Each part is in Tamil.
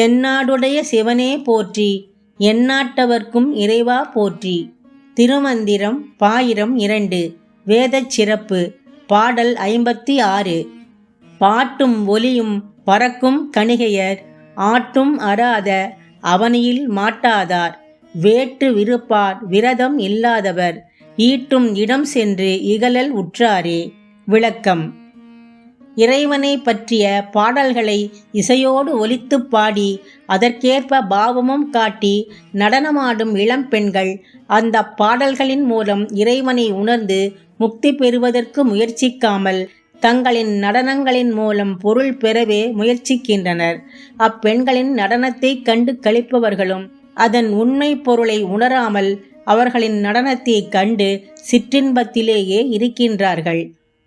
தென்னாடுடைய சிவனே போற்றி எந்நாட்டவர்க்கும் இறைவா போற்றி. திருமந்திரம் பாயிரம் இரண்டு வேதச் சிறப்பு பாடல் ஐம்பத்தி ஆறு. பாட்டும் ஒலியும் பறக்கும் கணிகையர் ஆட்டும் அறாத அவனியில் மாட்டாதார். வேட்டு விருப்பார் விரதம் இல்லாதவர் ஈட்டும் இடம் சென்று இகழல் உற்றாரே. விளக்கம். இறைவனை பற்றிய பாடல்களை இசையோடு ஒலித்துப் பாடி அதற்கேற்ப பாவமும் காட்டி நடனமாடும் இளம் பெண்கள் அந்த பாடல்களின் மூலம் இறைவனை உணர்ந்து முக்தி பெறுவதற்கு முயற்சிக்காமல் தங்களின் நடனங்களின் மூலம் பொருள் பெறவே முயற்சிக்கின்றனர். அப்பெண்களின் நடனத்தை கண்டு கழிப்பவர்களும் அதன் உண்மை பொருளை உணராமல் அவர்களின் நடனத்தை கண்டு சிற்றின்பத்திலேயே இருக்கின்றார்கள்.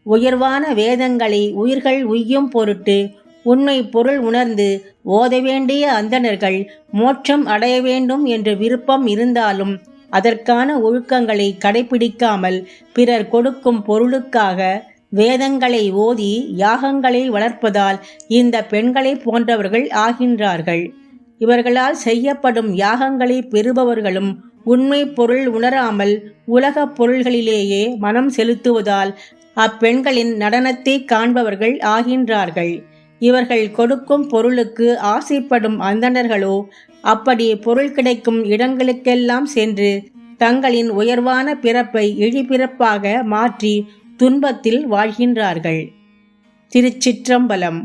உயர்வான வேதங்களை உயிர்கள் உய்யும் பொருட்டு உண்மை பொருள் உணர்ந்து ஓத வேண்டிய அந்தணர்கள் மோட்சம் அடைய வேண்டும் என்ற விருப்பம் இருந்தாலும் அதற்கான ஒழுக்கங்களை கடைபிடிக்காமல் பிறர் கொடுக்கும் பொருளுக்காக வேதங்களை ஓதி யாகங்களை வளர்ப்பதால் இந்த பெண்களை போன்றவர்கள் ஆகின்றார்கள். இவர்களால் செய்யப்படும் யாகங்களை பெறுபவர்களும் உண்மை பொருள் உணராமல் உலகப் பொருள்களிலேயே மனம் செலுத்துவதால் அப்பெண்களின் நடனத்தை காண்பவர்கள் ஆகின்றார்கள். இவர்கள் கொடுக்கும் பொருளுக்கு ஆசைப்படும் அந்தணர்களோ அப்படி பொருள் கிடைக்கும் இடங்களுக்கெல்லாம் சென்று தங்களின் உயர்வான பிறப்பை இழிபிறப்பாக மாற்றி துன்பத்தில் வாழ்கின்றார்கள். திருச்சிற்றம்பலம்